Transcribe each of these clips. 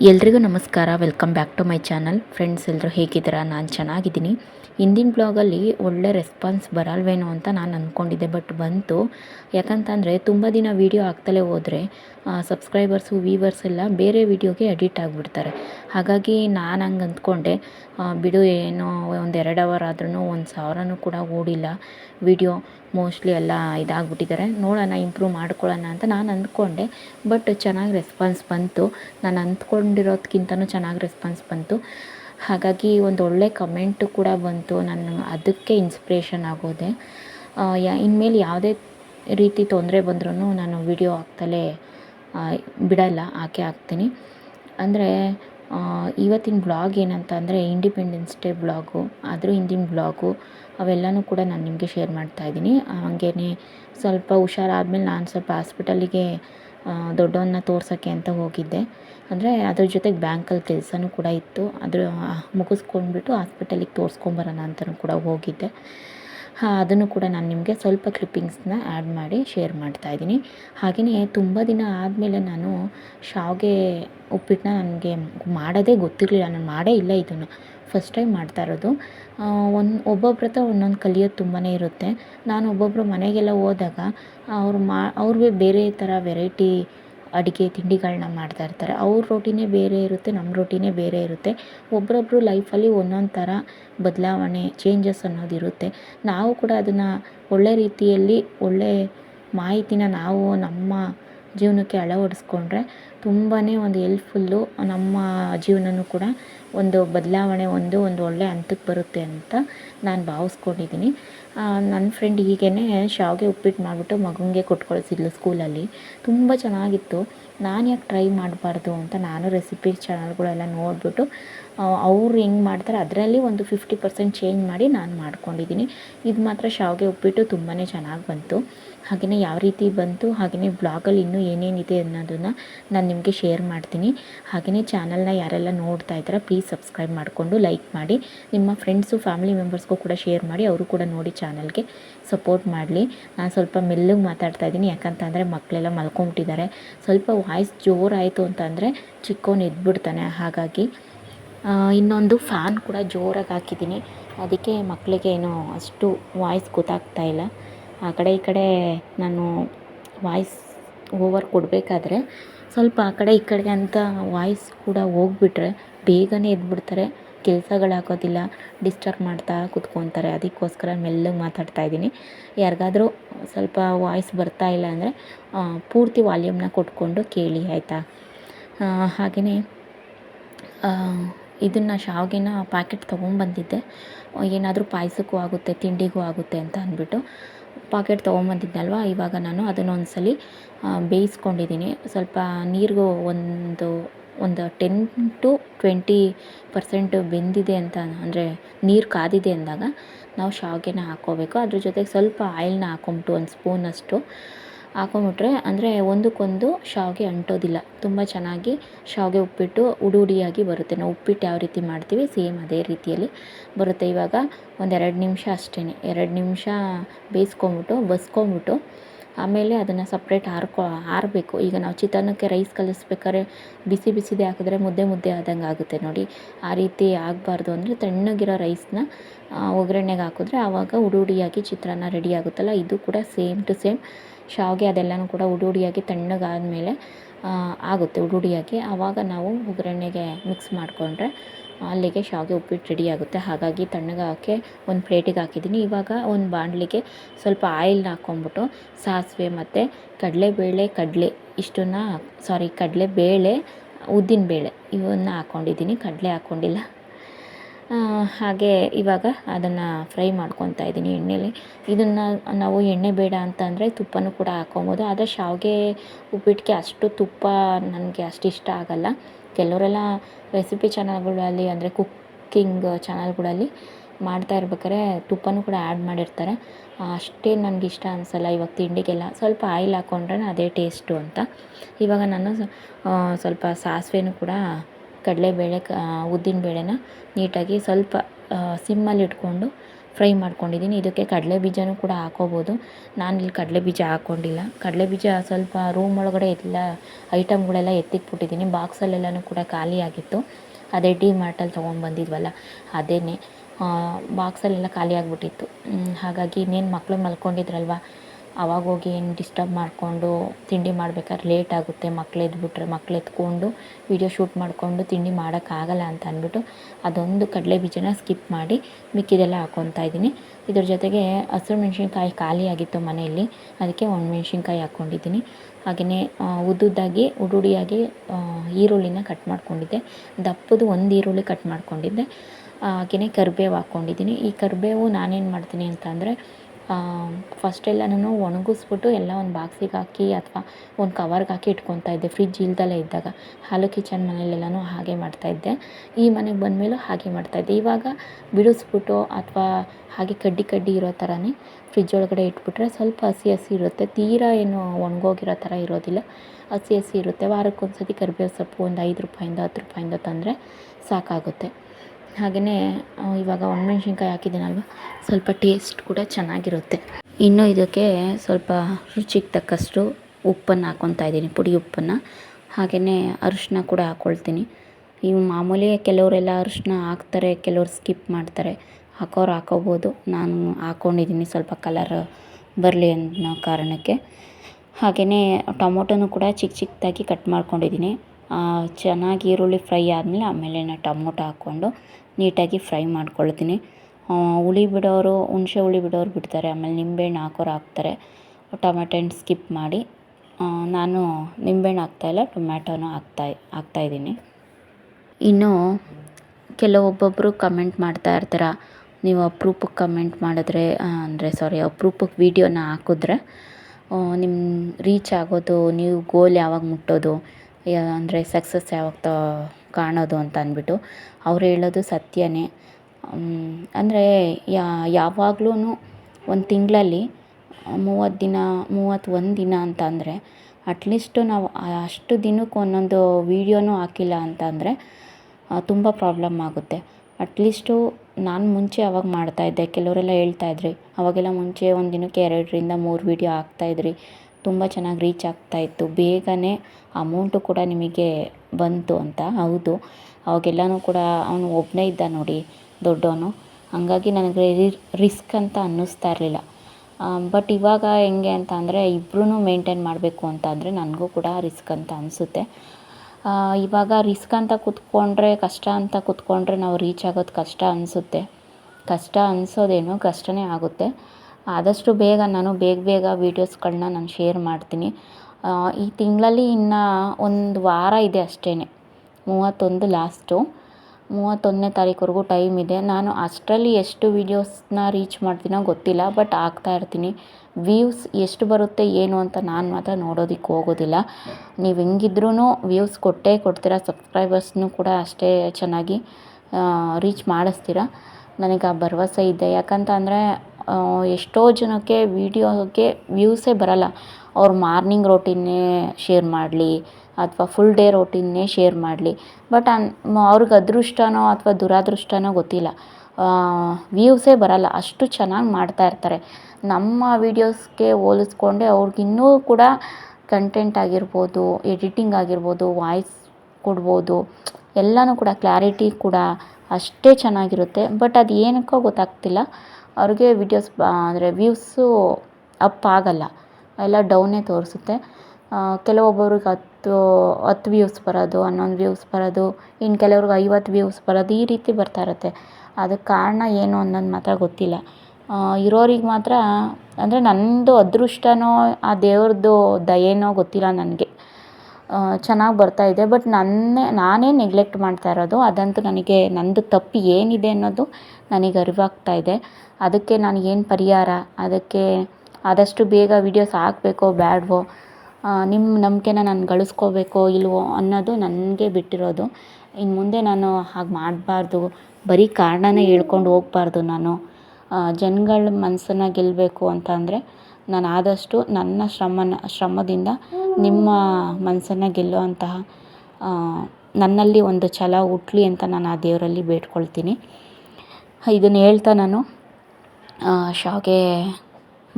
ಎಲ್ರಿಗೂ ನಮಸ್ಕಾರ. Welcome back to my channel friends ಎಲ್ಲರೂ ಹೇಗಿದ್ದೀರಾ? ನಾನು ಚೆನ್ನಾಗಿದ್ದೀನಿ. ಹಿಂದಿನ ಬ್ಲಾಗಲ್ಲಿ ಒಳ್ಳೆ ರೆಸ್ಪಾನ್ಸ್ ಬರಲ್ವೇನೋ ಅಂತ ನಾನು ಅಂದ್ಕೊಂಡಿದ್ದೆ ಬಟ್ ಬಂತು. ಯಾಕಂತಂದರೆ, ತುಂಬ ದಿನ ವೀಡಿಯೋ ಆಗ್ತಲೇ ಹೋದರೆ ಸಬ್ಸ್ಕ್ರೈಬರ್ಸು ವೀವರ್ಸ್ ಎಲ್ಲ ಬೇರೆ ವೀಡಿಯೋಗೆ ಎಡಿಟ್ ಆಗಿಬಿಡ್ತಾರೆ. ಹಾಗಾಗಿ ನಾನು ಹಂಗೆ ಅಂದ್ಕೊಂಡೆ ಬಿಡು ಏನೋ ಒಂದು ಎರಡು ಅವರ್ ಆದ್ರೂ ಒಂದು ಸಾವಿರನೂ ಕೂಡ ಓಡಿಲ್ಲ. ವಿಡಿಯೋ ಮೋಸ್ಟ್ಲಿ ಎಲ್ಲ ಇದಾಗ್ಬಿಟ್ಟಿದ್ದಾರೆ. ನೋಡೋಣ ಇಂಪ್ರೂವ್ ಮಾಡ್ಕೊಳ್ಳೋಣ ಅಂತ ನಾನು ಅಂದ್ಕೊಂಡೆ. ಬಟ್ ಚೆನ್ನಾಗಿ ರೆಸ್ಪಾನ್ಸ್ ಬಂತು. ನಾನು ಅಂದ್ಕೊಂಡಿರೋದ್ಕಿಂತನೂ ಚೆನ್ನಾಗಿ ರೆಸ್ಪಾನ್ಸ್ ಬಂತು. ಹಾಗಾಗಿ ಒಂದು ಒಳ್ಳೆ ಕಮೆಂಟು ಕೂಡ ಬಂತು. ನಾನು ಅದಕ್ಕೆ ಇನ್ಸ್ಪಿರೇಷನ್ ಆಗೋದೆ. ಯಾ, ಇನ್ಮೇಲೆ ಯಾವುದೇ ರೀತಿ ತೊಂದರೆ ಬಂದ್ರೂ ನಾನು ವಿಡಿಯೋ ಹಾಕ್ತಲೇ ಬಿಡಲ್ಲ ಹಾಕೇ ಹಾಕ್ತೀನಿ. ಅಂದರೆ ಇವತ್ತಿನ ಬ್ಲಾಗ್ ಏನಂತ ಅಂದರೆ ಇಂಡಿಪೆಂಡೆನ್ಸ್ ಡೇ ಬ್ಲಾಗು ಅದ್ರ ಹಿಂದಿನ ಬ್ಲಾಗು ಅವೆಲ್ಲನೂ ಕೂಡ ನಾನು ನಿಮಗೆ ಶೇರ್ ಮಾಡ್ತಾಯಿದ್ದೀನಿ ಹಾಗೇ ಸ್ವಲ್ಪ ಹುಷಾರಾದ್ಮೇಲೆ ನಾನು ಸ್ವಲ್ಪ ಹಾಸ್ಪಿಟಲಿಗೆ ದೊಡ್ಡವನ್ನ ತೋರ್ಸೋಕ್ಕೆ ಅಂತ ಹೋಗಿದ್ದೆ. ಅಂದರೆ ಅದ್ರ ಜೊತೆಗೆ ಬ್ಯಾಂಕಲ್ಲಿ ಕೆಲಸನೂ ಕೂಡ ಇತ್ತು. ಅದ್ರ ಮುಗಿಸ್ಕೊಂಡ್ಬಿಟ್ಟು ಹಾಸ್ಪಿಟಲಿಗೆ ತೋರಿಸ್ಕೊಂಬರೋಣ ಅಂತಲೂ ಕೂಡ ಹೋಗಿದ್ದೆ. ಅದನ್ನು ಕೂಡ ನಾನು ನಿಮಗೆ ಸ್ವಲ್ಪ ಕ್ಲಿಪ್ಪಿಂಗ್ಸ್ನ ಆ್ಯಡ್ ಮಾಡಿ ಶೇರ್ ಮಾಡ್ತಾ ಇದ್ದೀನಿ. ಹಾಗೆಯೇ ತುಂಬ ದಿನ ಆದಮೇಲೆ ನಾನು ಶಾವಿಗೆ ಉಪ್ಪಿಟ್ಟನ್ನ ನನಗೆ ಮಾಡೋದೇ ಗೊತ್ತಿರಲಿಲ್ಲ, ನಾನು ಮಾಡೇ ಇಲ್ಲ ಇದನ್ನು. ಫಸ್ಟ್ ಟೈಮ್ ಮಾಡ್ತಾ ಇರೋದು. ಒಂದು, ಒಬ್ಬೊಬ್ರ ಹತ್ರ ಒಂದೊಂದು ಕಲಿಯೋದು ತುಂಬಾ ಇರುತ್ತೆ. ನಾನು ಒಬ್ಬೊಬ್ಬರು ಮನೆಗೆಲ್ಲ ಹೋದಾಗ ಅವ್ರು ಮಾ, ಅವ್ರಿಗೆ ಬೇರೆ ಥರ ವೆರೈಟಿ ಅಡುಗೆ ತಿಂಡಿಗಳನ್ನ ಮಾಡ್ತಾ ಇರ್ತಾರೆ. ಅವ್ರ ರೋಟಿನೇ ಬೇರೆ ಇರುತ್ತೆ ನಮ್ಮ ರೋಟಿನೇ ಬೇರೆ ಇರುತ್ತೆ. ಒಬ್ಬರೊಬ್ರು ಲೈಫಲ್ಲಿ ಒಂದೊಂದು ಥರ ಬದಲಾವಣೆ ಚೇಂಜಸ್ ಅನ್ನೋದಿರುತ್ತೆ ನಾವು ಕೂಡ ಅದನ್ನು ಒಳ್ಳೆ ರೀತಿಯಲ್ಲಿ, ಒಳ್ಳೆ ಮಾಹಿತಿನ ನಾವು ನಮ್ಮ ಜೀವನಕ್ಕೆ ಅಳವಡಿಸ್ಕೊಂಡ್ರೆ ತುಂಬಾ ಒಂದು ಎಲ್ಪ್ಫುಲ್ಲು ನಮ್ಮ ಜೀವನನೂ ಕೂಡ ಒಂದು ಬದಲಾವಣೆ, ಒಂದು ಒಂದು ಒಳ್ಳೆ ಹಂತಕ್ಕೆ ಬರುತ್ತೆ ಅಂತ ನಾನು ಭಾವಿಸ್ಕೊಂಡಿದ್ದೀನಿ ನನ್ನ ಫ್ರೆಂಡ್ ಹೀಗೇ ಶಾವಿಗೆ ಉಪ್ಪಿಟ್ಟು ಮಾಡಿಬಿಟ್ಟು ಮಗನಿಗೆ ಕೊಟ್ಟು ಕಳಿಸಿದ್ಲು ಸ್ಕೂಲಲ್ಲಿ ತುಂಬ ಚೆನ್ನಾಗಿತ್ತು. ನಾನು ಯಾಕೆ ಟ್ರೈ ಮಾಡಬಾರ್ದು ಅಂತ ನಾನು ರೆಸಿಪಿ ಚಾನಲ್ಗಳೆಲ್ಲ ನೋಡಿಬಿಟ್ಟು ಅವ್ರು ಹೆಂಗೆ ಮಾಡ್ತಾರೆ, ಅದರಲ್ಲಿ ಒಂದು ಫಿಫ್ಟಿ ಪರ್ಸೆಂಟ್ ಚೇಂಜ್ ಮಾಡಿ ನಾನು ಮಾಡ್ಕೊಂಡಿದ್ದೀನಿ ಇದು ಮಾತ್ರ ಶಾವಿಗೆ ಉಪ್ಪಿಟ್ಟು ತುಂಬಾ ಚೆನ್ನಾಗಿ ಬಂತು. ಹಾಗೆಯೇ ಯಾವ ರೀತಿ ಬಂತು ಹಾಗೆಯೇ ಬ್ಲಾಗಲ್ಲಿ ಇನ್ನೂ ಏನೇನಿದೆ ಅನ್ನೋದನ್ನು ನಾನು ನಿಮಗೆ ಶೇರ್ ಮಾಡ್ತೀನಿ. ಹಾಗೆಯೇ ಚಾನಲ್ನ ಯಾರೆಲ್ಲ ನೋಡ್ತಾ ಇದ್ದೀರಾ ಪ್ಲೀಸ್ ಸಬ್ಸ್ಕ್ರೈಬ್ ಮಾಡಿಕೊಂಡು ಲೈಕ್ ಮಾಡಿ. ನಿಮ್ಮ ಫ್ರೆಂಡ್ಸು ಫ್ಯಾಮಿಲಿ ಮೆಂಬರ್ಸ್ಗೂ ಕೂಡ ಶೇರ್ ಮಾಡಿ, ಅವರು ಕೂಡ ನೋಡಿ ಚಾನಲ್ಗೆ ಸಪೋರ್ಟ್ ಮಾಡಲಿ. ನಾನು ಸ್ವಲ್ಪ ಮೆಲ್ಲಗೆ ಮಾತಾಡ್ತಾ ಇದ್ದೀನಿ ಯಾಕಂತಂದರೆ ಮಕ್ಕಳೆಲ್ಲ ಮಲ್ಕೊಂಬಿಟ್ಟಿದ್ದಾರೆ ಸ್ವಲ್ಪ ವಾಯ್ಸ್ ಜೋರಾಯಿತು ಅಂತಂದರೆ ಚಿಕ್ಕವನು ಎದ್ಬಿಡ್ತಾನೆ, ಹಾಗಾಗಿ ಇನ್ನೊಂದು ಫ್ಯಾನ್ ಕೂಡ ಜೋರಾಗಿ ಹಾಕಿದ್ದೀನಿ. ಅದಕ್ಕೆ ಮಕ್ಕಳಿಗೆ ಏನು ಅಷ್ಟು ವಾಯ್ಸ್ ಗೊತ್ತಾಗ್ತಾ ಇಲ್ಲ. ಆ ಕಡೆ ಈ ಕಡೆ ನಾನು ವಾಯ್ಸ್ ಓವರ್ ಕೊಡಬೇಕಾದ್ರೆ ಸ್ವಲ್ಪ ಆ ಕಡೆ ಈ ಕಡೆ ಅಂತ ವಾಯ್ಸ್ ಕೂಡ ಹೋಗ್ಬಿಟ್ರೆ ಬೇಗನೆ ಎದ್ಬಿಡ್ತಾರೆ. ಕೆಲಸಗಳಾಗೋದಿಲ್ಲ ಡಿಸ್ಟರ್ಬ್ ಮಾಡ್ತಾ ಕೂತ್ಕೊತಾರೆ. ಅದಕ್ಕೋಸ್ಕರ ಮೆಲ್ಲಗೆ ಮಾತಾಡ್ತಾ ಇದ್ದೀನಿ. ಯಾರಿಗಾದರೂ ಸ್ವಲ್ಪ ವಾಯ್ಸ್ ಬರ್ತಾ ಇಲ್ಲ ಅಂದರೆ ಪೂರ್ತಿ ವಾಲ್ಯೂಮ್ನ ಕೊಟ್ಕೊಂಡು ಕೇಳಿ, ಆಯಿತಾ? ಹಾಗೆಯೇ ಇದನ್ನು ಶಾವಿಗೆನ ಪ್ಯಾಕೆಟ್ ತೊಗೊಂಬಂದಿದ್ದೆ. ಏನಾದರೂ ಪಾಯಸಕ್ಕೂ ಆಗುತ್ತೆ, ತಿಂಡಿಗೂ ಆಗುತ್ತೆ ಅಂತ ಅಂದ್ಬಿಟ್ಟು ಪಾಕೆಟ್ ಅಲ್ವಾ? ಇವಾಗ ನಾನು ಅದನ್ನು ಒಂದ್ಸಲಿ ಬೇಯಿಸ್ಕೊಂಡಿದ್ದೀನಿ. ಸ್ವಲ್ಪ ನೀರಿಗೂ ಒಂದು ಒಂದು ಟೆನ್ ಟು ಟ್ವೆಂಟಿ ಪರ್ಸೆಂಟ್ ಬೆಂದಿದೆ ಅಂತ ಅಂದರೆ ನೀರು ಕಾದಿದೆ ಅಂದಾಗ ನಾವು ಶಾವಿಗೆನ ಹಾಕ್ಕೋಬೇಕು. ಅದ್ರ ಜೊತೆಗೆ ಸ್ವಲ್ಪ ಆಯಿಲ್ನ ಹಾಕೊಂಬಿಟ್ಟು, ಒಂದು ಸ್ಪೂನಷ್ಟು ಹಾಕೊಂಬಿಟ್ರೆ ಅಂದರೆ ಒಂದಕ್ಕೊಂದು ಶಾವಿಗೆ ಅಂಟೋದಿಲ್ಲ. ತುಂಬ ಚೆನ್ನಾಗಿ ಶಾವಿಗೆ ಉಪ್ಪಿಟ್ಟು ಉಡು ಉಡಿಯಾಗಿ ಬರುತ್ತೆ. ನಾವು ಉಪ್ಪಿಟ್ಟು ಯಾವ ರೀತಿ ಮಾಡ್ತೀವಿ ಸೇಮ್ ಅದೇ ರೀತಿಯಲ್ಲಿ ಬರುತ್ತೆ. ಇವಾಗ ಒಂದೆರಡು ನಿಮಿಷ ಅಷ್ಟೇ ಎರಡು ನಿಮಿಷ ಬೇಯಿಸ್ಕೊಂಬಿಟ್ಟು ಬಸ್ಕೊಂಬಿಟ್ಟು ಆಮೇಲೆ ಅದನ್ನು ಸಪ್ರೇಟ್ ಹಾರ್ಕೊ ಹಾರಬೇಕು ಈಗ ನಾವು ಚಿತ್ರಾನ್ನಕ್ಕೆ ರೈಸ್ ಕಲಿಸ್ಬೇಕಾದ್ರೆ ಬಿಸಿ ಬಿಸಿದೆ ಹಾಕಿದ್ರೆ ಮುದ್ದೆ ಮುದ್ದೆ ಆದಂಗೆ ಆಗುತ್ತೆ ನೋಡಿ. ಆ ರೀತಿ ಆಗಬಾರ್ದು ಅಂದರೆ ತಣ್ಣಗಿರೋ ರೈಸ್ನ ಒಗ್ಗರಣೆಗೆ ಹಾಕಿದ್ರೆ ಆವಾಗ ಉಡಿ ಉಡಿಯಾಗಿ ಚಿತ್ರಾನ್ನ ರೆಡಿ ಆಗುತ್ತಲ್ಲ. ಇದು ಕೂಡ ಸೇಮ್ ಟು ಸೇಮ್ ಶಾವಿಗೆ ಅದೆಲ್ಲನೂ ಕೂಡ ಉಡಿ ಉಡಿಯಾಗಿ ತಣ್ಣಗಾದಮೇಲೆ ಆಗುತ್ತೆ ಉಡಿ ಉಡಿಯಾಗಿ ಆವಾಗ ನಾವು ಒಗ್ಗರಣೆಗೆ ಮಿಕ್ಸ್ ಮಾಡಿಕೊಂಡ್ರೆ ಅಲ್ಲಿಗೆ ಶಾವಿಗೆ ಉಪ್ಪಿಟ್ಟು ರೆಡಿ ಆಗುತ್ತೆ. ಹಾಗಾಗಿ ತಣ್ಣಗಾಕೆ ಒಂದು ಪ್ಲೇಟಿಗೆ ಹಾಕಿದ್ದೀನಿ. ಇವಾಗ ಒಂದು ಬಾಣಲಿಗೆ ಸ್ವಲ್ಪ ಆಯಿಲ್ನ ಹಾಕ್ಕೊಂಬಿಟ್ಟು ಸಾಸಿವೆ ಮತ್ತು ಕಡಲೆಬೇಳೆ, ಕಡಲೆ ಇಷ್ಟನ್ನು ಸಾರಿ ಕಡಲೆಬೇಳೆ, ಉದ್ದಿನಬೇಳೆ ಇವನ್ನ ಹಾಕ್ಕೊಂಡಿದ್ದೀನಿ ಕಡಲೆ ಹಾಕ್ಕೊಂಡಿಲ್ಲ ಹಾಗೆ ಇವಾಗ ಅದನ್ನು ಫ್ರೈ ಮಾಡ್ಕೊತಾ ಇದ್ದೀನಿ ಎಣ್ಣೆಲಿ. ಇದನ್ನು ನಾವು ಎಣ್ಣೆ ಬೇಡ ಅಂತಂದರೆ ತುಪ್ಪನೂ ಕೂಡ ಹಾಕ್ಕೊಬೋದು ಆದರೆ ಶಾವಿಗೆ ಉಪ್ಪಿಟ್ಟಿಗೆ ಅಷ್ಟು ತುಪ್ಪ ನನಗೆ ಅಷ್ಟು ಇಷ್ಟ ಆಗಲ್ಲ. ಕೆಲವರೆಲ್ಲ ರೆಸಿಪಿ ಚಾನಲ್ಗಳಲ್ಲಿ ಅಂದರೆ ಕುಕ್ಕಿಂಗ್ ಚಾನಲ್ಗಳಲ್ಲಿ ಮಾಡ್ತಾ ಇರ್ಬೇಕಾದ್ರೆ ತುಪ್ಪನೂ ಕೂಡ ಆ್ಯಡ್ ಮಾಡಿರ್ತಾರೆ. ಅಷ್ಟೇ ನನಗೆ ಇಷ್ಟ ಅನಿಸಲ್ಲ ಇವಾಗ ತಿಂಡಿಗೆಲ್ಲ. ಸ್ವಲ್ಪ ಆಯಿಲ್ ಹಾಕ್ಕೊಂಡ್ರೆ ಅದೇ ಟೇಸ್ಟು ಅಂತ. ಇವಾಗ ನಾನು ಸ್ವಲ್ಪ ಸಾಸಿವೆನೂ ಕೂಡ ಕಡಲೆಬೇಳೆ ಕ ಉದ್ದಿನಬೇಳೆನ ನೀಟಾಗಿ ಸ್ವಲ್ಪ ಸಿಮ್ಮಲ್ಲಿ ಇಟ್ಕೊಂಡು ಫ್ರೈ ಮಾಡ್ಕೊಂಡಿದ್ದೀನಿ. ಇದಕ್ಕೆ ಕಡಲೆ ಬೀಜನೂ ಕೂಡ ಹಾಕೋಬೋದು. ನಾನು ಇಲ್ಲಿ ಕಡಲೆ ಬೀಜ ಹಾಕ್ಕೊಂಡಿಲ್ಲ. ಕಡಲೆ ಬೀಜ ಸ್ವಲ್ಪ ರೂಮ್ ಒಳಗಡೆ ಎಲ್ಲ ಐಟಮ್ಗಳೆಲ್ಲ ಎತ್ತಿಟ್ಬಿಟ್ಟಿದ್ದೀನಿ. ಬಾಕ್ಸಲ್ಲೆಲ್ಲನೂ ಕೂಡ ಖಾಲಿಯಾಗಿತ್ತು ಅದೇ ಡಿ ಮಾರ್ಟಲ್ಲಿ ತೊಗೊಂಡ್ಬಂದಿದ್ವಲ್ಲ ಅದೇನೆ ಬಾಕ್ಸಲ್ಲೆಲ್ಲ ಖಾಲಿ ಆಗಿಬಿಟ್ಟಿತ್ತು. ಹಾಗಾಗಿ ಇನ್ನೇನು ಮಕ್ಕಳು ಮಲ್ಕೊಂಡಿದ್ರಲ್ವ? ಅವಾಗ ಹೋಗಿ ಏನು ಡಿಸ್ಟರ್ಬ್ ಮಾಡಿಕೊಂಡು ತಿಂಡಿ ಮಾಡ್ಬೇಕಾದ್ರೆ ಲೇಟ್ ಆಗುತ್ತೆ, ಮಕ್ಳು ಎದ್ಬಿಟ್ರೆ ಮಕ್ಳು ಎತ್ಕೊಂಡು ವೀಡಿಯೋ ಶೂಟ್ ಮಾಡಿಕೊಂಡು ತಿಂಡಿ ಮಾಡೋಕ್ಕಾಗಲ್ಲ ಅಂತ ಅಂದ್ಬಿಟ್ಟು ಅದೊಂದು ಕಡಲೆ ಬೀಜನ ಸ್ಕಿಪ್ ಮಾಡಿ ಮಿಕ್ಕಿದೆಲ್ಲ ಹಾಕ್ಕೊತಾ ಇದ್ದೀನಿ. ಇದ್ರ ಜೊತೆಗೆ ಹಸಿರು ಮೆಣಸಿನ್ಕಾಯಿ ಖಾಲಿಯಾಗಿತ್ತು ಮನೆಯಲ್ಲಿ, ಅದಕ್ಕೆ ಒಣಮೆಣ್ಸಿನ್ಕಾಯಿ ಹಾಕ್ಕೊಂಡಿದ್ದೀನಿ ಹಾಗೆಯೇ ಉದ್ದುದ್ದಾಗಿ, ಉಡುಡಿಯಾಗಿ ಈರುಳ್ಳಿನ ಕಟ್ ಮಾಡ್ಕೊಂಡಿದ್ದೆ. ದಪ್ಪದು ಒಂದು ಈರುಳ್ಳಿ ಕಟ್ ಮಾಡ್ಕೊಂಡಿದ್ದೆ. ಹಾಗೆಯೇ ಕರಿಬೇವು ಹಾಕ್ಕೊಂಡಿದ್ದೀನಿ ಈ ಕರಿಬೇವು ನಾನೇನು ಮಾಡ್ತೀನಿ ಅಂತ ಅಂದರೆ ಫಸ್ಟ್ ಎಲ್ಲನೂ ಒಣಗಿಸ್ಬಿಟ್ಟು ಎಲ್ಲ ಒಂದು ಬಾಕ್ಸಿಗೆ ಹಾಕಿ ಅಥವಾ ಒಂದು ಕವರ್ಗೆ ಹಾಕಿ ಇಟ್ಕೊತಾ ಇದ್ದೆ ಫ್ರಿಜ್ ಇಲ್ದಲೇ ಇದ್ದಾಗ. ಹಾಲು ಕಿಚನ್ ಮನೆಯಲ್ಲೆಲ್ಲನೂ ಹಾಗೆ ಮಾಡ್ತಾಯಿದ್ದೆ ಈ ಮನೆಗೆ ಬಂದಮೇಲೂ ಹಾಗೆ ಮಾಡ್ತಾಯಿದ್ದೆ ಇವಾಗ ಬಿಡಿಸ್ಬಿಟ್ಟು ಅಥವಾ ಹಾಗೆ ಕಡ್ಡಿ ಕಡ್ಡಿ ಇರೋ ಥರನೇ ಫ್ರಿಜ್ ಒಳಗಡೆ ಇಟ್ಬಿಟ್ರೆ ಸ್ವಲ್ಪ ಹಸಿ ಹಸಿ ಇರುತ್ತೆ. ತೀರಾ ಏನು ಒಣಗೋಗಿರೋ ಥರ ಇರೋದಿಲ್ಲ. ಹಸಿ ಹಸಿ ಇರುತ್ತೆ. ವಾರಕ್ಕೊಂದು ಸತಿ ಕರಿಬೇವು ಸೊಪ್ಪು ಒಂದು ಐದು ರೂಪಾಯಿಂದ ಹತ್ತು ರೂಪಾಯಿಂದ ತಂದರೆ ಸಾಕಾಗುತ್ತೆ. ಹಾಗೆಯೇ ಇವಾಗ ಒಣಮೆಣ್ಸಿನ್ಕಾಯಿ ಹಾಕಿದ್ದೀನಲ್ವ? ಸ್ವಲ್ಪ ಟೇಸ್ಟ್ ಕೂಡ ಚೆನ್ನಾಗಿರುತ್ತೆ. ಇನ್ನು ಇದಕ್ಕೆ ಸ್ವಲ್ಪ ರುಚಿಗೆ ತಕ್ಕಷ್ಟು ಉಪ್ಪನ್ನು ಹಾಕ್ಕೊತಾ ಇದ್ದೀನಿ, ಪುಡಿ ಉಪ್ಪನ್ನು. ಹಾಗೆಯೇ ಅರಿಶಿನ ಕೂಡ ಹಾಕ್ಕೊಳ್ತೀನಿ ಇವು ಮಾಮೂಲಿ ಕೆಲವರೆಲ್ಲ ಅರಿಶಿನ ಹಾಕ್ತಾರೆ, ಕೆಲವ್ರು ಸ್ಕಿಪ್ ಮಾಡ್ತಾರೆ. ಹಾಕೋರು ಹಾಕೋಬೋದು. ನಾನು ಹಾಕ್ಕೊಂಡಿದ್ದೀನಿ ಸ್ವಲ್ಪ ಕಲರ್ ಬರಲಿ ಅನ್ನೋ ಕಾರಣಕ್ಕೆ. ಹಾಗೆಯೇ ಟೊಮೊಟೊನೂ ಕೂಡ ಚಿಕ್ಕ ಚಿಕ್ಕದಾಗಿ ಕಟ್ ಮಾಡ್ಕೊಂಡಿದ್ದೀನಿ. ಚೆನ್ನಾಗಿ ಈರುಳ್ಳಿ ಫ್ರೈ ಆದಮೇಲೆ ಆಮೇಲೆ ನಾನು ಟೊಮೊಟೊ ಹಾಕ್ಕೊಂಡು ನೀಟಾಗಿ ಫ್ರೈ ಮಾಡ್ಕೊಳ್ತೀನಿ. ಹುಳಿ ಬಿಡೋರು, ಹುಣಸೆ ಹುಳಿ ಬಿಡೋರು ಬಿಡ್ತಾರೆ. ಆಮೇಲೆ ನಿಂಬೆಹಣ್ಣು ಹಾಕೋರು ಹಾಕ್ತಾರೆ. ಟೊಮೆಟೊ ಹಣ್ಣು ಸ್ಕಿಪ್ ಮಾಡಿ. ನಾನು ನಿಂಬೆಹಣ್ಣು ಹಾಕ್ತಾಯಿಲ್ಲ ಟೊಮ್ಯಾಟೋನು ಹಾಕ್ತಾ ಹಾಕ್ತಾಯಿದ್ದೀನಿ ಇನ್ನು ಕೆಲವೊಬ್ಬೊಬ್ಬರು ಕಮೆಂಟ್ ಮಾಡ್ತಾ ನೀವು ಅಪ್ರೂಪಕ್ಕೆ ಕಮೆಂಟ್ ಮಾಡಿದ್ರೆ ಅಂದರೆ ಸಾರಿ ಅಪ್ರೂಪಕ್ಕೆ ವೀಡಿಯೋನ ಹಾಕಿದ್ರೆ ನಿಮ್ಮ ರೀಚ್ ಆಗೋದು, ನೀವು ಗೋಲ್ ಯಾವಾಗ ಮುಟ್ಟೋದು ಅಂದರೆ ಸಕ್ಸಸ್ ಯಾವಾಗ ಕಾಣೋದು ಅಂತ ಅಂದ್ಬಿಟ್ಟು ಅವ್ರು ಹೇಳೋದು ಸತ್ಯನೇ. ಅಂದರೆ ಯಾವಾಗ್ಲೂ ಒಂದು ತಿಂಗಳಲ್ಲಿ ಮೂವತ್ತು ದಿನ, ಮೂವತ್ತೊಂದು ದಿನ ಅಂತ ಅಂದರೆ ಅಟ್ಲೀಸ್ಟು ನಾವು ಅಷ್ಟು ದಿನಕ್ಕೆ ಒಂದೊಂದು ವೀಡಿಯೋನೂ ಹಾಕಿಲ್ಲ ಅಂತ ಅಂದರೆ ತುಂಬ ಪ್ರಾಬ್ಲಮ್ ಆಗುತ್ತೆ. ಅಟ್ಲೀಸ್ಟು ನಾನು ಮುಂಚೆ ಅವಾಗ ಮಾಡ್ತಾಯಿದ್ದೆ ಕೆಲವರೆಲ್ಲ ಹೇಳ್ತಾಯಿದ್ರಿ ಅವಾಗೆಲ್ಲ ಮುಂಚೆ ಒಂದು ದಿನಕ್ಕೆ ಎರಡರಿಂದ ಮೂರು ವೀಡಿಯೋ ಹಾಕ್ತಾಯಿದ್ರಿ ತುಂಬ ಚೆನ್ನಾಗಿ ರೀಚ್ ಆಗ್ತಾಯಿತ್ತು ಬೇಗನೆ ಅಮೌಂಟು ಕೂಡ ನಿಮಗೆ ಬಂತು ಅಂತ. ಹೌದು. ಅವಾಗೆಲ್ಲನೂ ಕೂಡ ಅವನು ಒಬ್ಬನೇ ಇದ್ದ ನೋಡಿ ದೊಡ್ಡವನು. ಹಾಗಾಗಿ ನನಗೆ ರಿಸ್ಕ್ ಅಂತ ಅನ್ನಿಸ್ತಾ ಇರಲಿಲ್ಲ. ಬಟ್ ಇವಾಗ ಹೆಂಗೆ ಅಂತ ಅಂದರೆ ಇಬ್ಬರೂ ಮೇಂಟೈನ್ ಮಾಡಬೇಕು ಅಂತ ಅಂದರೆ ನನಗೂ ಕೂಡ ರಿಸ್ಕ್ ಅಂತ ಅನಿಸುತ್ತೆ. ಇವಾಗ ರಿಸ್ಕ್ ಅಂತ ಕೂತ್ಕೊಂಡ್ರೆ ಕಷ್ಟ ಅಂತ ಕೂತ್ಕೊಂಡ್ರೆ ನಾವು ರೀಚ್ ಆಗೋದು ಕಷ್ಟ ಅನಿಸುತ್ತೆ. ಕಷ್ಟ ಅನಿಸೋದೇನು ಕಷ್ಟವೇ ಆಗುತ್ತೆ. ಆದಷ್ಟು ಬೇಗ ನಾನು ಬೇಗ ಬೇಗ ವೀಡಿಯೋಸ್ಗಳನ್ನ ನಾನು ಶೇರ್ ಮಾಡ್ತೀನಿ. ಈ ತಿಂಗಳಲ್ಲಿ ಇನ್ನು ಒಂದು ವಾರ ಇದೆ ಅಷ್ಟೇ ಮೂವತ್ತೊಂದು ಲಾಸ್ಟು ಮೂವತ್ತೊಂದನೇ ತಾರೀಕುವರೆಗೂ ಟೈಮ್ ಇದೆ. ನಾನು ಅಷ್ಟರಲ್ಲಿ ಎಷ್ಟು ವೀಡಿಯೋಸ್ನ ರೀಚ್ ಮಾಡ್ತೀನೋ ಗೊತ್ತಿಲ್ಲ ಬಟ್ ಆಗ್ತಾ ಇರ್ತೀನಿ. ವ್ಯೂಸ್ ಎಷ್ಟು ಬರುತ್ತೆ, ಏನು ಅಂತ ನಾನು ಮಾತ್ರ ನೋಡೋದಕ್ಕೆ ಹೋಗೋದಿಲ್ಲ. ನೀವು ಹೆಂಗಿದ್ರೂ ವ್ಯೂಸ್ ಕೊಟ್ಟೇ ಕೊಡ್ತೀರಾ ಸಬ್ಸ್ಕ್ರೈಬರ್ಸ್ನೂ ಕೂಡ ಅಷ್ಟೇ ಚೆನ್ನಾಗಿ ರೀಚ್ ಮಾಡಿಸ್ತೀರ. ನನಗೆ ಆ ಭರವಸೆ ಇದೆ. ಯಾಕಂತ ಅಂದರೆ ಎಷ್ಟೋ ಜನಕ್ಕೆ ವೀಡಿಯೋಗೆ ವ್ಯೂಸೇ ಬರಲ್ಲ. ಅವ್ರು ಮಾರ್ನಿಂಗ್ ರೋಟಿನ್ನೇ ಶೇರ್ ಮಾಡಲಿ, ಅಥವಾ ಫುಲ್ ಡೇ ರೋಟಿನ್ನೇ ಶೇರ್ ಮಾಡಲಿ. ಬಟ್ ಅವ್ರಿಗೆ ಅದೃಷ್ಟನೋ ಅಥವಾ ದುರಾದೃಷ್ಟನೋ ಗೊತ್ತಿಲ್ಲ. ವ್ಯೂಸೇ ಬರಲ್ಲ. ಅಷ್ಟು ಚೆನ್ನಾಗಿ ಮಾಡ್ತಾ ಇರ್ತಾರೆ. ನಮ್ಮ ವೀಡಿಯೋಸ್ಗೆ ಹೋಲಿಸ್ಕೊಂಡೆ ಅವ್ರಿಗಿನ್ನೂ ಕೂಡ ಕಂಟೆಂಟ್ ಆಗಿರ್ಬೋದು ಎಡಿಟಿಂಗ್ ಆಗಿರ್ಬೋದು ವಾಯ್ಸ್ ಕೊಡ್ಬೋದು, ಎಲ್ಲನೂ ಕೂಡ ಕ್ಲಾರಿಟಿ ಕೂಡ ಅಷ್ಟೇ ಚೆನ್ನಾಗಿರುತ್ತೆ. ಬಟ್ ಅದು ಏನಕ್ಕೋ ಗೊತ್ತಾಗ್ತಿಲ್ಲ. ಅವ್ರಿಗೆ ವೀಡಿಯೋಸ್ ಅಂದರೆ ವ್ಯೂಸು ಅಪ್ ಆಗೋಲ್ಲ. ಎಲ್ಲ ಡೌನೇ ತೋರಿಸುತ್ತೆ. ಕೆಲವೊಬ್ಬರಿಗೆ ಹತ್ತು ಹತ್ತು ವ್ಯೂಸ್ ಬರೋದು, ಹನ್ನೊಂದು ವ್ಯೂಸ್ ಬರೋದು ಇನ್ನು ಕೆಲವ್ರಿಗೆ ಐವತ್ತು ವ್ಯೂಸ್ ಬರೋದು ಈ ರೀತಿ ಬರ್ತಾ ಇರುತ್ತೆ. ಅದಕ್ಕೆ ಕಾರಣ ಏನು ಅನ್ನೋದು ಮಾತ್ರ ಗೊತ್ತಿಲ್ಲ. ಇರೋರಿಗೆ ಮಾತ್ರ, ಅಂದರೆ ನನ್ನದು ಅದೃಷ್ಟನೋ, ಆ ದೇವ್ರದ್ದು ದಯೆನೋ ಗೊತ್ತಿಲ್ಲ ನನಗೆ. ಚೆನ್ನಾಗಿ ಬರ್ತಾಯಿದೆ ಬಟ್ ನನ್ನೇ, ನಾನೇ ನೆಗ್ಲೆಕ್ಟ್ ಮಾಡ್ತಾ ಇರೋದು. ಅದಂತೂ ನನಗೆ, ನಂದು ತಪ್ಪು ಏನಿದೆ ಅನ್ನೋದು ನನಗೆ ಅರಿವಾಗ್ತಾ ಇದೆ. ಅದಕ್ಕೆ ನಾನು ಏನು ಪರಿಹಾರ? ಅದಕ್ಕೆ ಆದಷ್ಟು ಬೇಗ ವೀಡಿಯೋಸ್ ಹಾಕಬೇಕೋ ಬೇಡವೋ ನಿಮ್ಮ ನಂಬಿಕೆನ ನಾನು ಗಳಿಸ್ಕೋಬೇಕೋ ಇಲ್ಲವೋ ಅನ್ನೋದು ನನಗೆ ಬಿಟ್ಟಿರೋದು. ಇನ್ನು ಮುಂದೆ ನಾನು ಹಾಗೆ ಮಾಡಬಾರ್ದು. ಬರೀ ಕಾರಣನೇ ಹೇಳ್ಕೊಂಡು ಹೋಗ್ಬಾರ್ದು ನಾನು. ಜನಗಳ ಮನಸ್ಸನ್ನು ಗೆಲ್ಲಬೇಕು ಅಂತ ಅಂದರೆ ನಾನು ಆದಷ್ಟು ನನ್ನ ಶ್ರಮನ, ಶ್ರಮದಿಂದ ನಿಮ್ಮ ಮನಸ್ಸನ್ನು ಗೆಲ್ಲುವಂತಹ ನನ್ನಲ್ಲಿ ಒಂದು ಛಲ ಹುಟ್ಲಿ ಅಂತ ನಾನು ಆ ದೇವರಲ್ಲಿ ಬೇಡ್ಕೊಳ್ತೀನಿ. ಇದನ್ನು ಹೇಳ್ತಾ ನಾನು. ಶಾವಿಗೆ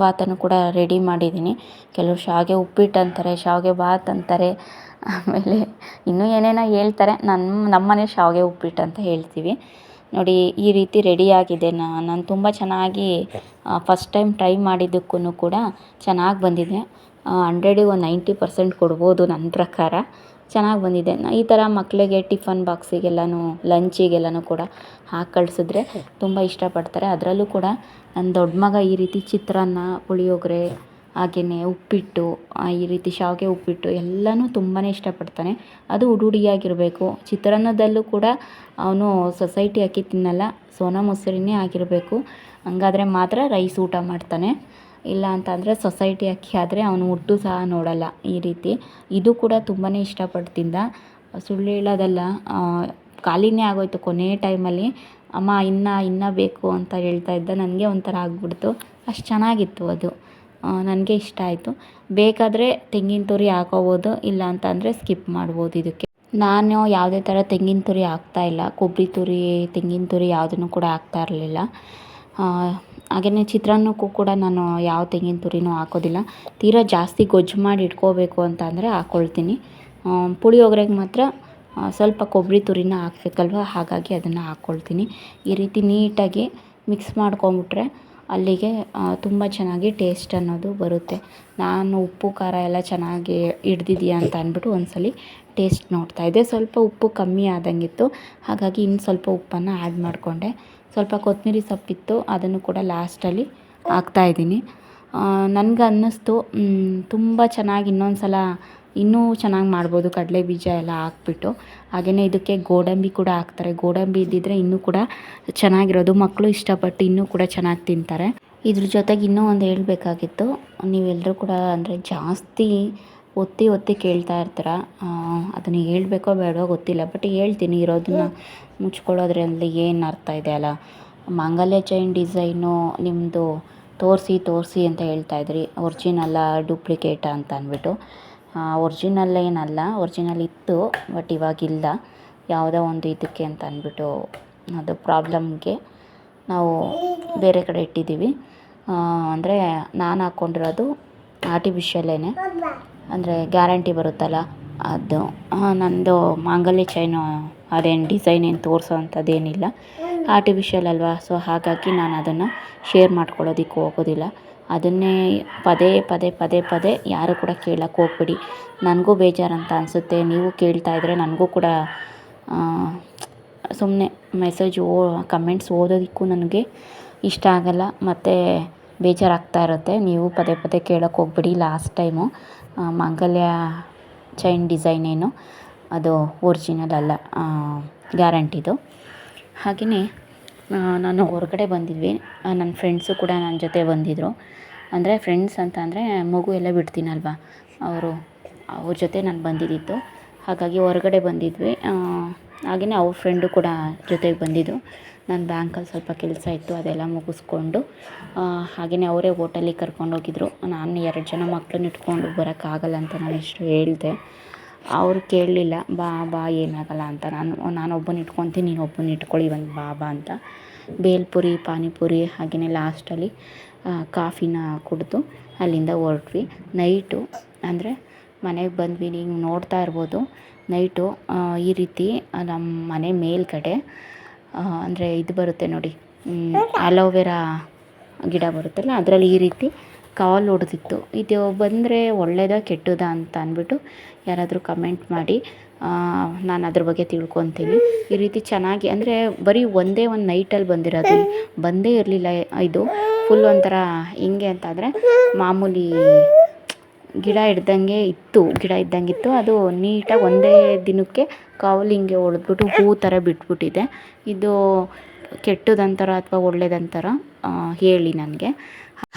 ಭಾತನ್ನು ಕೂಡ ರೆಡಿ ಮಾಡಿದ್ದೀನಿ. ಕೆಲವರು ಶಾವಿಗೆ ಉಪ್ಪಿಟ್ಟು ಅಂತಾರೆ, ಶಾವಿಗೆ ಭಾತ್ ಅಂತಾರೆ. ಆಮೇಲೆ ಇನ್ನೂ ಏನೇನೋ ಹೇಳ್ತಾರೆ. ನಮ್ಮ ನಮ್ಮನೆ ಶಾವಿಗೆ ಉಪ್ಪಿಟ್ಟು ಅಂತ ಹೇಳ್ತೀವಿ. ನೋಡಿ, ಈ ರೀತಿ ರೆಡಿಯಾಗಿದೆ ನಾನು ತುಂಬ ಚೆನ್ನಾಗಿ ಫಸ್ಟ್ ಟೈಮ್ ಟ್ರೈ ಮಾಡಿದ್ದಕ್ಕೂ ಕೂಡ ಚೆನ್ನಾಗಿ ಬಂದಿದೆ. ಹಂಡ್ರೆಡಿಗೆ ಒಂದು ನೈಂಟಿ ಪರ್ಸೆಂಟ್ ಕೊಡ್ಬೋದು ನನ್ನ ಪ್ರಕಾರ. ಚೆನ್ನಾಗಿ ಬಂದಿದೆ. ಈ ಥರ ಮಕ್ಕಳಿಗೆ ಟಿಫನ್ ಬಾಕ್ಸಿಗೆಲ್ಲನೂ, ಲಂಚಿಗೆಲ್ಲನೂ ಕೂಡ ಹಾಕಿ ಕಳಿಸಿದ್ರೆ ತುಂಬ ಇಷ್ಟಪಡ್ತಾರೆ. ಅದರಲ್ಲೂ ಕೂಡ ನನ್ನ ದೊಡ್ಡ ಮಗ ಈ ರೀತಿ ಚಿತ್ರಾನ್ನ, ಪುಳಿಯೋಗರೆ ಹಾಗೆಯೇ ಉಪ್ಪಿಟ್ಟು ಈ ರೀತಿ ಶಾವಿಗೆ ಉಪ್ಪಿಟ್ಟು ಎಲ್ಲನೂ ತುಂಬಾ ಇಷ್ಟಪಡ್ತಾನೆ. ಅದು ಉಡುಡಿಯಾಗಿರಬೇಕು. ಚಿತ್ರಾನ್ನದಲ್ಲೂ ಕೂಡ ಅವನು ಸೊಸೈಟಿ ಹಾಕಿ ತಿನ್ನಲ್ಲ, ಸೋನಾ ಮೊಸರಿನೇ ಆಗಿರಬೇಕು. ಹಂಗಾದ್ರೆ ಮಾತ್ರ ರೈಸ್ ಊಟ ಮಾಡ್ತಾನೆ. ಇಲ್ಲ ಅಂತಂದರೆ ಸೊಸೈಟಿ ಅಕ್ಕಿ ಆದರೆ ಅವನು ಹುಟ್ಟು ಸಹ ನೋಡಲ್ಲ ಈ ರೀತಿ. ಇದು ಕೂಡ ತುಂಬಾ ಇಷ್ಟಪಟ್ಟು ತಿಂದ ಸುಳ್ಳು ಹೇಳೋದಲ್ಲ ಖಾಲಿನೇ ಆಗೋಯ್ತು ಕೊನೆ ಟೈಮಲ್ಲಿ. ಅಮ್ಮ, ಇನ್ನು, ಇನ್ನೂ ಬೇಕು ಅಂತ ಹೇಳ್ತಾ ಇದ್ದ. ನನಗೆ ಒಂಥರ ಆಗ್ಬಿಡ್ತು. ಅಷ್ಟು ಚೆನ್ನಾಗಿತ್ತು ಅದು. ನನಗೆ ಇಷ್ಟ ಆಯಿತು. ಬೇಕಾದರೆ ತೆಂಗಿನ ತುರಿ ಹಾಕೋಬೋದು, ಇಲ್ಲ ಅಂತಂದರೆ ಸ್ಕಿಪ್ ಮಾಡ್ಬೋದು ಇದಕ್ಕೆ. ನಾನು ಯಾವುದೇ ಥರ ತೆಂಗಿನ ತುರಿ ಹಾಕ್ತಾ ಇಲ್ಲ. ಕೊಬ್ಬರಿ ತುರಿ, ತೆಂಗಿನ ತುರಿ ಯಾವುದನ್ನು ಕೂಡ ಹಾಕ್ತಾ ಇರಲಿಲ್ಲ. ಹಾಗೆಯೇ ಚಿತ್ರಾನ್ನಕ್ಕೂ ಕೂಡ ನಾನು ಯಾವ ತೆಂಗಿನ ತುರಿನೂ ಹಾಕೋದಿಲ್ಲ. ತೀರಾ ಜಾಸ್ತಿ ಗೊಜ್ಜು ಮಾಡಿ ಇಟ್ಕೋಬೇಕು ಅಂತ ಅಂದರೆ ಹಾಕ್ಕೊಳ್ತೀನಿ ಪುಳಿಯೋಗ್ರೆಗೆ ಮಾತ್ರ ಸ್ವಲ್ಪ ಕೊಬ್ಬರಿ ತುರಿನ ಹಾಕ್ಬೇಕಲ್ವ? ಹಾಗಾಗಿ ಅದನ್ನು ಹಾಕ್ಕೊಳ್ತೀನಿ ಈ ರೀತಿ ನೀಟಾಗಿ ಮಿಕ್ಸ್ ಮಾಡ್ಕೊಂಬಿಟ್ರೆ ಅಲ್ಲಿಗೆ ತುಂಬ ಚೆನ್ನಾಗಿ ಟೇಸ್ಟ್ ಅನ್ನೋದು ಬರುತ್ತೆ. ನಾನು ಉಪ್ಪು, ಖಾರ ಎಲ್ಲ ಚೆನ್ನಾಗಿ ಹಿಡ್ದಿದೆಯಾ ಅಂತ ಅಂದ್ಬಿಟ್ಟು ಒಂದ್ಸಲ ಟೇಸ್ಟ್ ನೋಡ್ತಾಯಿದ್ದೆ ಸ್ವಲ್ಪ ಉಪ್ಪು ಕಮ್ಮಿ ಆದಂಗಿತ್ತು. ಹಾಗಾಗಿ ಇನ್ನು ಸ್ವಲ್ಪ ಉಪ್ಪನ್ನು ಆ್ಯಡ್ ಮಾಡಿಕೊಂಡೆ. ಸ್ವಲ್ಪ ಕೊತ್ತಂಬರಿ ಸೊಪ್ಪಿತ್ತು, ಅದನ್ನು ಕೂಡ ಲಾಸ್ಟಲ್ಲಿ ಹಾಕ್ತಾಯಿದ್ದೀನಿ ನನ್ಗೆ ಅನ್ನಿಸ್ತು ತುಂಬ ಚೆನ್ನಾಗಿ ಇನ್ನೊಂದು ಸಲ ಇನ್ನೂ ಚೆನ್ನಾಗಿ ಮಾಡ್ಬೋದು, ಕಡಲೆ ಬೀಜ ಎಲ್ಲ ಹಾಕ್ಬಿಟ್ಟು. ಹಾಗೆಯೇ ಇದಕ್ಕೆ ಗೋಡಂಬಿ ಕೂಡ ಹಾಕ್ತಾರೆ. ಗೋಡಂಬಿ ಇದ್ದಿದ್ದರೆ ಇನ್ನೂ ಕೂಡ ಚೆನ್ನಾಗಿರೋದು. ಮಕ್ಕಳು ಇಷ್ಟಪಟ್ಟು ಇನ್ನೂ ಕೂಡ ಚೆನ್ನಾಗಿ ತಿಂತಾರೆ. ಇದ್ರ ಜೊತೆಗೆ ಇನ್ನೂ ಒಂದು ಹೇಳಬೇಕಾಗಿತ್ತು. ನೀವೆಲ್ಲರೂ ಕೂಡ ಅಂದರೆ ಜಾಸ್ತಿ ಒತ್ತಿ ಒತ್ತಿ ಕೇಳ್ತಾ ಇರ್ತೀರ? ಅದನ್ನು ಹೇಳಬೇಕೋ ಬೇಡವೋ ಗೊತ್ತಿಲ್ಲ ಬಟ್ ಹೇಳ್ತೀನಿ ಇರೋದನ್ನ. ಮುಚ್ಕೊಳ್ಳೋದ್ರಲ್ಲಿ ಏನು ಅರ್ಥ ಇದೆ ಅಲ್ಲ? ಮಾಂಗಲ್ಯ ಚೈನ್ ಡಿಸೈನು ನಿಮ್ಮದು ತೋರಿಸಿ ತೋರಿಸಿ ಅಂತ ಹೇಳ್ತಾ ಇದ್ರಿ. ಒರ್ಜಿನಲ್ಲ ಡೂಪ್ಲಿಕೇಟಾ ಅಂತ ಅಂದ್ಬಿಟ್ಟು. ಒರ್ಜಿನಲ್ ಏನಲ್ಲ ಒರ್ಜಿನಲ್ ಇತ್ತು, ಬಟ್ ಇವಾಗಿಲ್ಲ. ಯಾವುದೋ ಒಂದು ಇದಕ್ಕೆ ಅಂತ ಅಂದ್ಬಿಟ್ಟು ಅದು ಪ್ರಾಬ್ಲಮ್ಗೆ ನಾವು ಬೇರೆ ಕಡೆ ಇಟ್ಟಿದ್ದೀವಿ. ಅಂದರೆ ನಾನು ಹಾಕ್ಕೊಂಡಿರೋದು ಆರ್ಟಿಫಿಷಿಯಲೇ ಅಂದರೆ ಗ್ಯಾರಂಟಿ ಬರುತ್ತಲ್ಲ? ಅದು ನನ್ನದು ಮಾಂಗಲ್ಯ ಚೈನು ಅದೇನು ಡಿಸೈನ್ ಏನು ತೋರಿಸೋ ಅಂಥದ್ದೇನಿಲ್ಲ. ಆರ್ಟಿಫಿಷಿಯಲ್ ಅಲ್ವಾ? ಸೊ ಹಾಗಾಗಿ ನಾನು ಅದನ್ನು ಶೇರ್ ಮಾಡ್ಕೊಳ್ಳೋದಕ್ಕೆ ಹೋಗೋದಿಲ್ಲ. ಅದನ್ನೇ ಪದೇ ಪದೇ ಪದೇ ಪದೇ ಯಾರು ಕೂಡ ಕೇಳಕ್ಕೆ ಹೋಗ್ಬೇಡಿ. ನನಗೂ ಬೇಜಾರಂತ ಅನಿಸುತ್ತೆ. ನೀವು ಕೇಳ್ತಾ ಇದ್ದರೆ ನನಗೂ ಕೂಡ ಸುಮ್ಮನೆ ಮೆಸೇಜ್ ಓ ಕಮೆಂಟ್ಸ್ ಓದೋದಕ್ಕೂ ನನಗೆ ಇಷ್ಟ ಆಗಲ್ಲ. ಮತ್ತು ಬೇಜಾರಾಗ್ತಾ ಇರುತ್ತೆ. ನೀವು ಪದೇ ಪದೇ ಕೇಳಕ್ಕೆ ಹೋಗ್ಬೇಡಿ. ಲಾಸ್ಟ್ ಟೈಮು ಮಾಂಗಲ್ಯ ಚೈನ್ ಡಿಸೈನ್ ಏನು. ಅದು ಒರ್ಜಿನಲ್ ಅಲ್ಲ ಗ್ಯಾರಂಟಿದು. ಹಾಗೆಯೇ ನಾನು ಹೊರಗಡೆ ಬಂದಿದ್ವಿ. ನನ್ನ ಫ್ರೆಂಡ್ಸು ಕೂಡ ನನ್ನ ಜೊತೆ ಬಂದಿದ್ದರು ಅಂದರೆ ಫ್ರೆಂಡ್ಸ್ ಅಂತ ಅಂದರೆ ಮಗು ಎಲ್ಲ ಬಿಡ್ತೀನಲ್ವ? ಅವರು, ಅವ್ರ ಜೊತೆ ನಾನು ಬಂದಿದ್ದಿತ್ತು ಹಾಗಾಗಿ ಹೊರಗಡೆ ಬಂದಿದ್ವಿ. ಹಾಗೆಯೇ ಅವ್ರ ಫ್ರೆಂಡು ಕೂಡ ಜೊತೆಗೆ ಬಂದಿದ್ದು. ನಾನು ಬ್ಯಾಂಕಲ್ಲಿ ಸ್ವಲ್ಪ ಕೆಲಸ ಇತ್ತು, ಅದೆಲ್ಲ ಮುಗಿಸ್ಕೊಂಡು. ಹಾಗೆಯೇ ಅವರೇ ಹೋಟೆಲಿಗೆ ಕರ್ಕೊಂಡೋಗಿದ್ರು ನಾನು ಎರಡು ಜನ ಮಕ್ಳನ್ನ ಇಟ್ಕೊಂಡು ಬರೋಕ್ಕಾಗಲ್ಲ ಅಂತ ನಾನು ಇಷ್ಟು ಹೇಳಿದೆ. ಅವ್ರು ಕೇಳಲಿಲ್ಲ, ಬಾ ಬಾ, ಏನಾಗಲ್ಲ ಅಂತ. ನಾನು ನಾನು ಒಬ್ಬನ ಇಟ್ಕೊತೀನಿ, ನೀನು ಇಟ್ಕೊಳ್ಳಿ ಒಂದು ಬಾ ಬಾ ಅಂತ. ಬೇಲ್ಪುರಿ ಪಾನಿಪುರಿ ಹಾಗೆಯೇ ಲಾಸ್ಟಲ್ಲಿ ಕಾಫಿನ ಕುಡಿದು ಅಲ್ಲಿಂದ ಹೊರಟ್ವಿ. ನೈಟು ಅಂದರೆ ಮನೆಗೆ ಬಂದ್ವಿ. ನೀವು ನೋಡ್ತಾ ಇರ್ಬೋದು ನೈಟು ಈ ರೀತಿ ನಮ್ಮ ಮನೆ ಮೇಲ್ಗಡೆ ಅಂದರೆ ಇದು ಬರುತ್ತೆ ನೋಡಿ ಅಲೋವೆರಾ ಗಿಡ ಬರುತ್ತಲ್ಲ, ಅದರಲ್ಲಿ ಈ ರೀತಿ ಕಾಲು ಹೊಡೆದಿತ್ತು ಇದು ಬಂದರೆ ಒಳ್ಳೆಯದಾ ಕೆಟ್ಟದಾ ಅಂತ ಅಂದ್ಬಿಟ್ಟು ಯಾರಾದರೂ ಕಮೆಂಟ್ ಮಾಡಿ ನಾನು ಅದ್ರ ಬಗ್ಗೆ ತಿಳ್ಕೊತೀನಿ. ಈ ರೀತಿ ಚೆನ್ನಾಗಿ, ಅಂದರೆ ಬರೀ ಒಂದೇ ಒಂದು ನೈಟಲ್ಲಿ ಬಂದಿರೋದು. ಬಂದೇ ಇರಲಿಲ್ಲ ಇದು. ಫುಲ್ ಒಂಥರ ಹೆಂಗೆ ಅಂತಂದರೆ ಮಾಮೂಲಿ ಗಿಡ ಹಿಡ್ದಂಗೆ ಇತ್ತು, ಗಿಡ ಇದ್ದಂಗೆ ಇತ್ತು. ಅದು ನೀಟಾಗಿ ಒಂದೇ ದಿನಕ್ಕೆ ಕಾವಲು ಹಿಂಗೆ ಹೊಡೆದ್ಬಿಟ್ಟು ಹೂ ಥರ ಬಿಟ್ಬಿಟ್ಟಿದೆ. ಇದು ಕೆಟ್ಟದಂತಾರ ಅಥವಾ ಒಳ್ಳೇದಂತಾರ ಹೇಳಿ ನನಗೆ.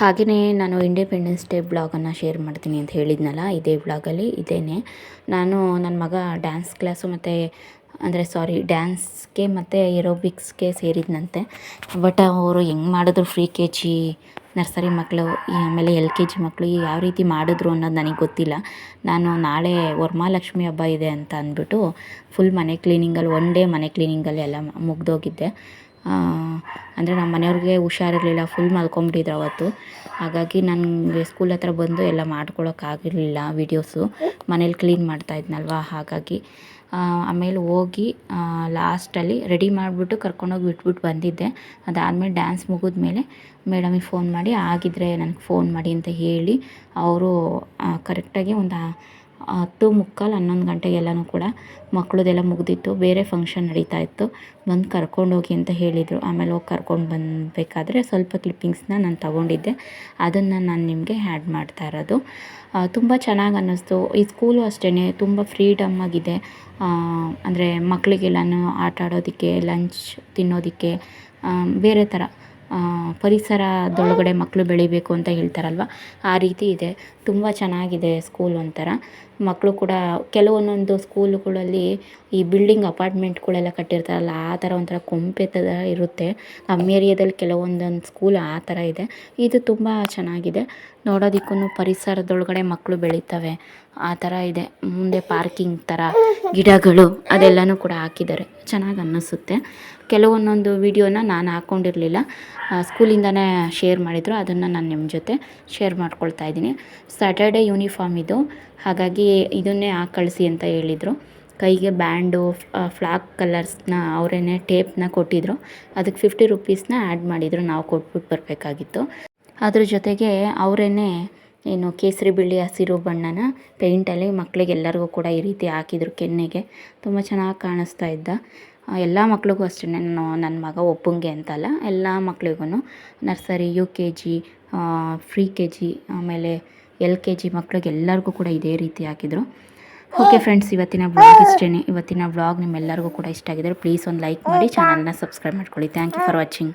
ಹಾಗೆಯೇ ನಾನು ಇಂಡಿಪೆಂಡೆನ್ಸ್ ಡೇ ಬ್ಲಾಗನ್ನು ಶೇರ್ ಮಾಡ್ತೀನಿ ಅಂತ ಹೇಳಿದ್ನಲ್ಲ, ಇದೇ ಬ್ಲಾಗಲ್ಲಿ ಇದೇನೆ. ನಾನು ನನ್ನ ಮಗ ಡ್ಯಾನ್ಸ್ ಕ್ಲಾಸು ಮತ್ತು, ಅಂದರೆ ಸಾರಿ ಡ್ಯಾನ್ಸ್ಗೆ ಮತ್ತು ಏರೋಬಿಕ್ಸ್ಗೆ ಸೇರಿದ್ನಂತೆ. ಬಟ್ ಅವರು ಹೆಂಗೆ ಮಾಡಿದ್ರು ಫ್ರೀ ಕೆ ಜಿ ನರ್ಸರಿ ಮಕ್ಕಳು ಆಮೇಲೆ ಎಲ್ ಕೆ ಜಿ ಮಕ್ಕಳು ಯಾವ ರೀತಿ ಮಾಡಿದ್ರು ಅನ್ನೋದು ನನಗೆ ಗೊತ್ತಿಲ್ಲ. ನಾನು ನಾಳೆ ವರ್ಮಾಲಕ್ಷ್ಮಿ ಹಬ್ಬ ಇದೆ ಅಂತ ಅಂದ್ಬಿಟ್ಟು ಫುಲ್ ಮನೆ ಕ್ಲೀನಿಂಗಲ್ಲಿ ಒನ್ ಡೇ ಮನೆ ಕ್ಲೀನಿಂಗಲ್ಲಿ ಎಲ್ಲ ಮುಗ್ದೋಗಿದ್ದೆ. ಅಂದರೆ ನಮ್ಮ ಮನೆಯವ್ರಿಗೆ ಹುಷಾರಿರಲಿಲ್ಲ ಫುಲ್ ಮಲ್ಕೊಂಬಿಟ್ಟಿದ್ರು ಅವತ್ತು. ಹಾಗಾಗಿ ನನಗೆ ಸ್ಕೂಲ್ ಹತ್ರ ಬಂದು ಎಲ್ಲ ಮಾಡ್ಕೊಳ್ಳೋಕ್ಕಾಗಿರಲಿಲ್ಲ ವೀಡಿಯೋಸು ಮನೇಲಿ ಕ್ಲೀನ್ ಮಾಡ್ತಾ ಇದ್ನಲ್ವ? ಹಾಗಾಗಿ ಆಮೇಲೆ ಹೋಗಿ ಲಾಸ್ಟಲ್ಲಿ ರೆಡಿ ಮಾಡಿಬಿಟ್ಟು ಕರ್ಕೊಂಡೋಗಿ ಬಿಟ್ಬಿಟ್ಟು ಬಂದಿದ್ದೆ. ಅದಾದಮೇಲೆ ಡ್ಯಾನ್ಸ್ ಮುಗಿದ್ಮೇಲೆ ಮೇಡಮಿಗೆ ಫೋನ್ ಮಾಡಿ ಆಗಿದ್ದರೆ ನನಗೆ ಫೋನ್ ಮಾಡಿ ಅಂತ ಹೇಳಿ, ಅವರು ಕರೆಕ್ಟಾಗಿ ಒಂದು ಹತ್ತು ಮುಕ್ಕಾಲು ಹನ್ನೊಂದು ಗಂಟೆಗೆಲ್ಲನೂ ಕೂಡ ಮಕ್ಕಳದೆಲ್ಲ ಮುಗಿದಿತ್ತು. ಬೇರೆ ಫಂಕ್ಷನ್ ನಡೀತಾ ಇತ್ತು. ಬಂದು ಕರ್ಕೊಂಡೋಗಿ ಅಂತ ಹೇಳಿದರು. ಆಮೇಲೆ ಹೋಗಿ ಕರ್ಕೊಂಡು ಬಂದಬೇಕಾದ್ರೆ ಸ್ವಲ್ಪ ಕ್ಲಿಪ್ಪಿಂಗ್ಸ್ನ ನಾನು ತಗೊಂಡಿದ್ದೆ. ಅದನ್ನು ನಾನು ನಿಮಗೆ ಆ್ಯಡ್ ಮಾಡ್ತಾ ಇರೋದು. ತುಂಬ ಚೆನ್ನಾಗಿ ಅನ್ನಿಸ್ತು. ಈ ಸ್ಕೂಲು ಅಷ್ಟೇ ತುಂಬ ಫ್ರೀಡಮ್ ಆಗಿದೆ. ಅಂದರೆ ಮಕ್ಕಳಿಗೆಲ್ಲನೂ ಆಟ ಆಡೋದಕ್ಕೆ ಲಂಚ್ ತಿನ್ನೋದಕ್ಕೆ ಬೇರೆ ಥರ ಪರಿಸರದೊಳಗಡೆ ಮಕ್ಕಳು ಬೆಳಿಬೇಕು ಅಂತ ಹೇಳ್ತಾರಲ್ವ? ಆ ರೀತಿ ಇದೆ. ತುಂಬ ಚೆನ್ನಾಗಿದೆ ಸ್ಕೂಲ್ ಒಂಥರ. ಮಕ್ಕಳು ಕೂಡ ಕೆಲವೊಂದೊಂದು ಸ್ಕೂಲುಗಳಲ್ಲಿ ಈ ಬಿಲ್ಡಿಂಗ್ ಅಪಾರ್ಟ್ಮೆಂಟ್ಗಳೆಲ್ಲ ಕಟ್ಟಿರ್ತಾರಲ್ಲ, ಆ ಥರ ಒಂಥರ ಕೊಂಪೆ ಥರ ಇರುತ್ತೆ. ನಮ್ಮ ಏರಿಯಾದಲ್ಲಿ ಕೆಲವೊಂದೊಂದು ಸ್ಕೂಲ್ ಆ ಥರ ಇದೆ. ಇದು ತುಂಬ ಚೆನ್ನಾಗಿದೆ. ನೋಡೋದಕ್ಕೂ ಪರಿಸರದೊಳಗಡೆ ಮಕ್ಕಳು ಬೆಳೀತವೆ. ಆ ಥರ ಇದೆ. ಮುಂದೆ ಪಾರ್ಕಿಂಗ್ ಥರ, ಗಿಡಗಳು ಅದೆಲ್ಲನೂ ಕೂಡ ಹಾಕಿದ್ದಾರೆ. ಚೆನ್ನಾಗಿ ಅನ್ನಿಸುತ್ತೆ. ಕೆಲವೊಂದೊಂದು ವಿಡಿಯೋನ ನಾನು ಹಾಕ್ಕೊಂಡಿರಲಿಲ್ಲ ಸ್ಕೂಲಿಂದನೇ ಶೇರ್ ಮಾಡಿದರು. ಅದನ್ನು ನಾನು ನಿಮ್ಮ ಜೊತೆ ಶೇರ್ ಮಾಡ್ಕೊಳ್ತಾ ಇದ್ದೀನಿ. ಸ್ಯಾಟರ್ಡೇ ಯೂನಿಫಾರ್ಮ್ ಇದು. ಹಾಗಾಗಿ ಇದನ್ನೇ ಹಾಕಿ ಕಳಿಸಿ ಅಂತ ಹೇಳಿದರು. ಕೈಗೆ ಬ್ಯಾಂಡು ಫ್ಲಾಕ್ ಕಲರ್ಸ್ನ ಅವರೇನೆ ಟೇಪ್ನ ಕೊಟ್ಟಿದ್ದರು ಅದಕ್ಕೆ ಫಿಫ್ಟಿ ರುಪೀಸ್ನ ಆ್ಯಡ್ ಮಾಡಿದರು. ನಾವು ಕೊಟ್ಬಿಟ್ಟು ಬರಬೇಕಾಗಿತ್ತು. ಅದ್ರ ಜೊತೆಗೆ ಅವರೇನೆ ಏನು ಕೇಸರಿ ಬಿಳಿ ಹಸಿರು ಬಣ್ಣನ ಪೇಂಟಲ್ಲಿ ಮಕ್ಕಳಿಗೆಲ್ಲರಿಗೂ ಕೂಡ ಈ ರೀತಿ ಹಾಕಿದರು ಕೆನ್ನೆಗೆ. ತುಂಬ ಚೆನ್ನಾಗಿ ಕಾಣಿಸ್ತಾ ಇದ್ದ. ಎಲ್ಲ ಮಕ್ಳಿಗೂ ಅಷ್ಟೇ ನಾನು ನನ್ನ ಮಗ ಒಬ್ಬಂಗೆ ಅಂತಲ್ಲ ಎಲ್ಲ ಮಕ್ಳಿಗೂ nursery U K G pre K G ಆಮೇಲೆ ಎಲ್ ಕೆ ಜಿ ಮಕ್ಳಿಗೆ ಎಲ್ಲರಿಗೂ ಕೂಡ ಇದೇ ರೀತಿ ಹಾಕಿದರು. ಓಕೆ ಫ್ರೆಂಡ್ಸ್ ಇವತ್ತಿನ ಬ್ಲಾಗ್ ಇಷ್ಟೇ ಇವತ್ತಿನ ಬ್ಲಾಗ್ ನಿಮ್ಮೆಲ್ಲರಿಗೂ ಕೂಡ ಇಷ್ಟ ಆಗಿದ್ದರೆ ಪ್ಲೀಸ್ ಒಂದು ಲೈಕ್ ಮಾಡಿ ಚಾನಲ್ನ ಸಬ್ಸ್ಕ್ರೈಬ್ ಮಾಡ್ಕೊಳ್ಳಿ. Thank you for watching